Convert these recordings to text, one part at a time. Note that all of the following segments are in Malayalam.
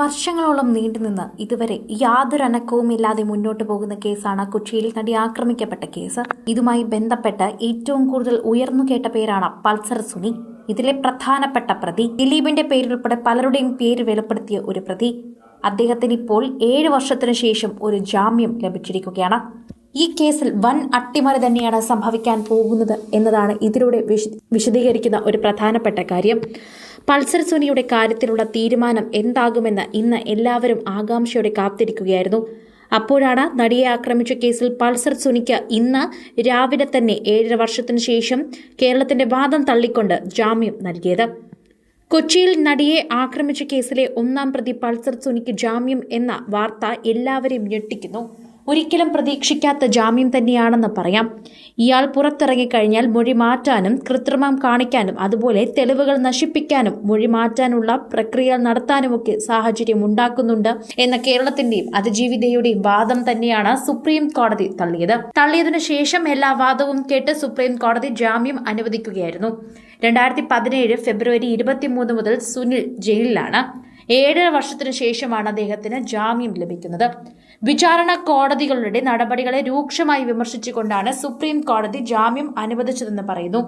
വർഷങ്ങളോളം നീണ്ടുനിന്ന് ഇതുവരെ യാതൊരു അനക്കവുമില്ലാതെ മുന്നോട്ടു പോകുന്ന കേസാണ് കൊച്ചിയിൽ നടി ആക്രമിക്കപ്പെട്ട കേസ്. ഇതുമായി ബന്ധപ്പെട്ട് ഏറ്റവും കൂടുതൽ ഉയർന്നു കേട്ട പേരാണ് പൾസർ സുനി. ഇതിലെ പ്രധാനപ്പെട്ട പ്രതി ദിലീപിന്റെ പേരുൾപ്പെടെ പലരുടെയും പേര് വെളിപ്പെടുത്തിയ ഒരു പ്രതി. അദ്ദേഹത്തിന് ഇപ്പോൾ ഏഴ് വർഷത്തിനു ശേഷം ഒരു ജാമ്യം ലഭിച്ചിരിക്കുകയാണ്. ഈ കേസിൽ വൻ അട്ടിമറി തന്നെയാണ് സംഭവിക്കാൻ പോകുന്നത് എന്നതാണ് ഇതിലൂടെ വിശദീകരിക്കുന്ന ഒരു പ്രധാനപ്പെട്ട കാര്യം. പൾസർ സുനിയുടെ കാര്യത്തിലുള്ള തീരുമാനം എന്താകുമെന്ന് ഇന്ന് എല്ലാവരും ആകാംക്ഷയോടെ കാത്തിരിക്കുകയായിരുന്നു. അപ്പോഴാണ് നടിയെ ആക്രമിച്ച കേസിൽ പൾസർ സുനിക്ക് ഇന്ന് രാവിലെ തന്നെ ഏഴര വർഷത്തിനു ശേഷം കേരളത്തിന്റെ വാദം തള്ളിക്കൊണ്ട് ജാമ്യം നൽകിയത്. കൊച്ചിയിൽ നടിയെ ആക്രമിച്ച കേസിലെ ഒന്നാം പ്രതി പൾസർ സുനിക്ക് ജാമ്യം എന്ന വാർത്ത എല്ലാവരെയും ഞെട്ടിക്കുന്നു. ഒരിക്കലും പ്രതീക്ഷിക്കാത്ത ജാമ്യം തന്നെയാണെന്ന് പറയാം. ഇയാൾ പുറത്തിറങ്ങിക്കഴിഞ്ഞാൽ മൊഴി മാറ്റാനും കൃത്രിമം കാണിക്കാനും അതുപോലെ തെളിവുകൾ നശിപ്പിക്കാനും മൊഴി മാറ്റാനുള്ള പ്രക്രിയ നടത്താനുമൊക്കെ സാഹചര്യം ഉണ്ടാക്കുന്നുണ്ട് എന്ന കേരളത്തിന്റെയും അതിജീവിതയുടെയും വാദം തന്നെയാണ് സുപ്രീം കോടതി തള്ളിയത്. തള്ളിയതിനു ശേഷം എല്ലാ വാദവും കേട്ട് സുപ്രീം കോടതി ജാമ്യം അനുവദിക്കുകയായിരുന്നു. രണ്ടായിരത്തി പതിനേഴ് ഫെബ്രുവരി ഇരുപത്തിമൂന്ന് മുതൽ സുനിൽ ജയിലിലാണ്. ഏഴര വർഷത്തിനു ശേഷമാണ് അദ്ദേഹത്തിന് ജാമ്യം ലഭിക്കുന്നത്. വിചാരണ കോടതികളുടെ നടപടികളെ രൂക്ഷമായി വിമർശിച്ചുകൊണ്ടാണ് സുപ്രീം കോടതി ജാമ്യം അനുവദിച്ചതെന്ന് പറയുന്നു.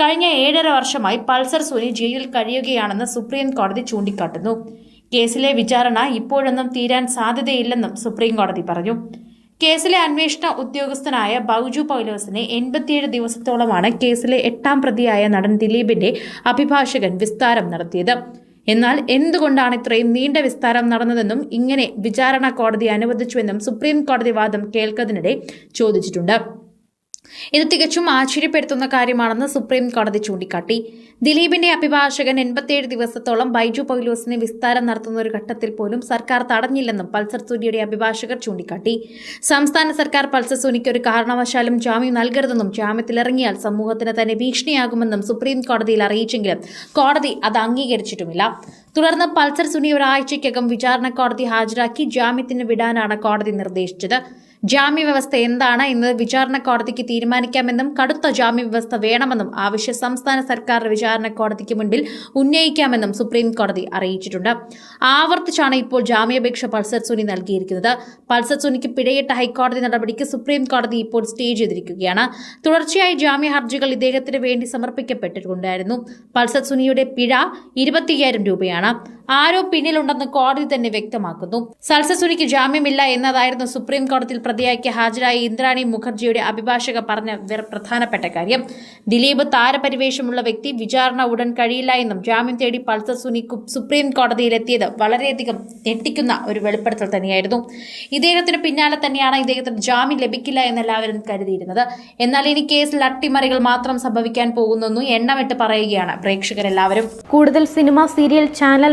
കഴിഞ്ഞ ഏഴര വർഷമായി പൾസർ സുനി ജയിലിൽ കഴിയുകയാണെന്ന് സുപ്രീം കോടതി ചൂണ്ടിക്കാട്ടുന്നു. കേസിലെ വിചാരണ ഇപ്പോഴൊന്നും തീരാൻ സാധ്യതയില്ലെന്നും സുപ്രീം കോടതി പറഞ്ഞു. കേസിലെ അന്വേഷണ ഉദ്യോഗസ്ഥനായ ബൗജു പൗലോസിനെ എൺപത്തിയേഴ് ദിവസത്തോളമാണ് കേസിലെ എട്ടാം പ്രതിയായ നടൻ ദിലീപിന്റെ അഭിഭാഷകൻ വിസ്താരം നടത്തിയത്. എന്നാൽ എന്തുകൊണ്ടാണ് ഇത്രയും നീണ്ട വിസ്താരം നടന്നതെന്നും ഇങ്ങനെ വിചാരണ കോടതി അനുവദിച്ചുവെന്നും സുപ്രീം കോടതി വാദം കേൾക്കുന്നതിനിടെ ചോദിച്ചിട്ടുണ്ട്. ഇത് തികച്ചും ആശ്ചര്യപ്പെടുത്തുന്ന കാര്യമാണെന്ന് സുപ്രീം കോടതി ചൂണ്ടിക്കാട്ടി. ദിലീപിന്റെ അഭിഭാഷകൻ എൺപത്തിയേഴ് ദിവസത്തോളം ബൈജു പൗലോസിനെ വിസ്താരം നടത്തുന്ന ഒരു ഘട്ടത്തിൽ പോലും സർക്കാർ തടഞ്ഞില്ലെന്നും പൾസർ സുനിയുടെ അഭിഭാഷകർ ചൂണ്ടിക്കാട്ടി. സംസ്ഥാന സർക്കാർ പൾസർ സൂനിക്ക് ഒരു കാരണവശാലും ജാമ്യം നൽകരുതെന്നും ജാമ്യത്തിലിറങ്ങിയാൽ സമൂഹത്തിന് തന്നെ ഭീഷണിയാകുമെന്നും സുപ്രീം കോടതിയിൽ അറിയിച്ചെങ്കിലും കോടതി അത് അംഗീകരിച്ചിട്ടുമില്ല. തുടർന്ന് പൾസർ സുനി ഒരാഴ്ചയ്ക്കകം വിചാരണ കോടതി ഹാജരാക്കി ജാമ്യത്തിന് വിടാനാണ് കോടതി നിർദ്ദേശിച്ചത്. ജാമ്യ വ്യവസ്ഥ എന്താണ് എന്നത് വിചാരണ കോടതിക്ക് തീരുമാനിക്കാമെന്നും കടുത്ത ജാമ്യ വ്യവസ്ഥ വേണമെന്നും ആവശ്യ സംസ്ഥാന സർക്കാർ വിചാരണ കോടതിക്ക് മുൻപിൽ ഉന്നയിക്കാമെന്നും സുപ്രീം കോടതി അറിയിച്ചിട്ടുണ്ട്. ആവർത്തിച്ചാണ് ഇപ്പോൾ ജാമ്യാപേക്ഷ പൾസർ സുനി നൽകിയിരിക്കുന്നത്. പൾസർ സുനിക്ക് പിഴയിട്ട ഹൈക്കോടതി നടപടിക്ക് സുപ്രീം കോടതി ഇപ്പോൾ സ്റ്റേ ചെയ്തിരിക്കുകയാണ്. തുടർച്ചയായി ജാമ്യ ഹർജികൾ ഇദ്ദേഹത്തിന് വേണ്ടി സമർപ്പിക്കപ്പെട്ടിട്ടുണ്ടായിരുന്നു. പൾസർ സുനിയുടെ പിഴ ഇരുപത്തിയ്യായിരം രൂപയാണ്. ആരോ പിന്നിലുണ്ടെന്ന് കോടതി തന്നെ വ്യക്തമാക്കുന്നു. സൽസസുനിക്ക് ജാമ്യമില്ല എന്നതായിരുന്നു സുപ്രീം കോടതിയിൽ പ്രതിയാക്കി ഹാജരായ ഇന്ദ്രാണി മുഖർജിയുടെ അഭിഭാഷക പറഞ്ഞ പ്രധാനപ്പെട്ട കാര്യം. ദിലീപ് താരപരിവേഷമുള്ള വ്യക്തി വിചാരണ ഉടൻ കഴിയില്ല എന്നും ജാമ്യം തേടി പൾസർ സുനി സുപ്രീം കോടതിയിലെത്തിയത് വളരെയധികം ഞെട്ടിക്കുന്ന ഒരു വെളിപ്പെടുത്തൽ തന്നെയായിരുന്നു. ഇദ്ദേഹത്തിന് പിന്നാലെ തന്നെയാണ് ഇദ്ദേഹത്തിന് ജാമ്യം ലഭിക്കില്ല എന്നെല്ലാവരും കരുതിയിരുന്നത്. എന്നാൽ ഇനി കേസിൽ അട്ടിമറികൾ മാത്രം സംഭവിക്കാൻ പോകുന്നു എണ്ണമിട്ട് പറയുകയാണ് പ്രേക്ഷകരെല്ലാവരും. കൂടുതൽ സിനിമ സീരിയൽ ചാനൽ